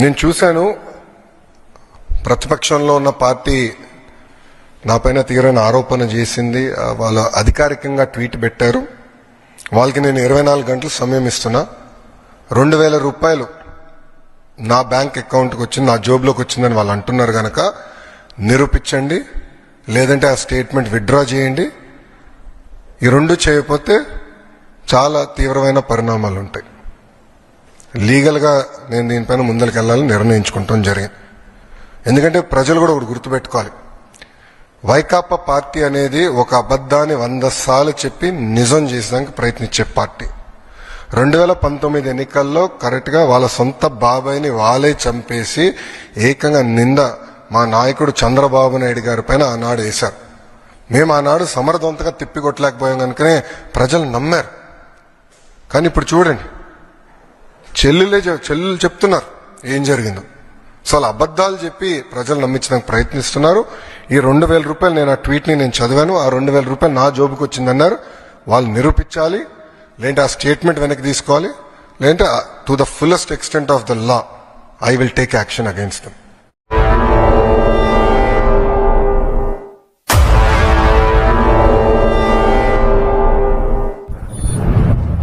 నేను చూశాను ప్రతిపక్షంలో ఉన్న పార్టీ నాపైన తీవ్రమైన ఆరోపణ చేసింది. వాళ్ళు అధికారికంగా ట్వీట్ పెట్టారు. వాళ్ళకి నేను ఇరవై నాలుగు గంటలు సమయం ఇస్తున్నా. రెండు వేల రూపాయలు నా బ్యాంక్ అకౌంట్కి వచ్చింది నా జోబ్లోకి వచ్చిందని వాళ్ళు అంటున్నారు కనుక నిరూపించండి లేదంటే ఆ స్టేట్మెంట్ విత్డ్రా చేయండి. ఈ రెండు చేయకపోతే చాలా తీవ్రమైన పరిణామాలు ఉంటాయి లీగల్గా నేను దీనిపైన ముందరికి వెళ్ళాలని నిర్ణయించుకుంటాం జరిగింది. ఎందుకంటే ప్రజలు కూడా ఒకటి గుర్తుపెట్టుకోవాలి. వైకాపా పార్టీ అనేది ఒక అబద్ధాన్ని వంద సార్లు చెప్పి నిజం చేసేదానికి ప్రయత్నించే పార్టీ. రెండు వేల పంతొమ్మిది ఎన్నికల్లో కరెక్ట్గా వాళ్ళ సొంత బాబాయిని వాళ్ళే చంపేసి ఏకంగా నింద మా నాయకుడు చంద్రబాబు నాయుడు గారి పైన ఆనాడు వేశారు. మేము ఆనాడు సమర్థవంతంగా తిప్పికొట్టలేకపోయాం కనుకనే ప్రజలు నమ్మారు. కానీ ఇప్పుడు చూడండి. చెల్లెలే చె- చెల్లెలు చెప్తున్నారు. ఏం జరిగిందో. సో అలా అబద్ధాలు చెప్పి ప్రజలు నమ్మించడానికి ప్రయత్నిస్తున్నారు. ఈ రెండు వేల రూపాయలు నేను ఆ ట్వీట్ని నేను చదివాను. ఆ రెండు వేల రూపాయలు నా జోబుకి వచ్చిందన్నారు. వాళ్ళు నిరూపించాలి. లేదంటే ఆ స్టేట్మెంట్ వెనక్కి తీసుకోవాలి. లేదంటే to the fullest extent of the law I will take action against them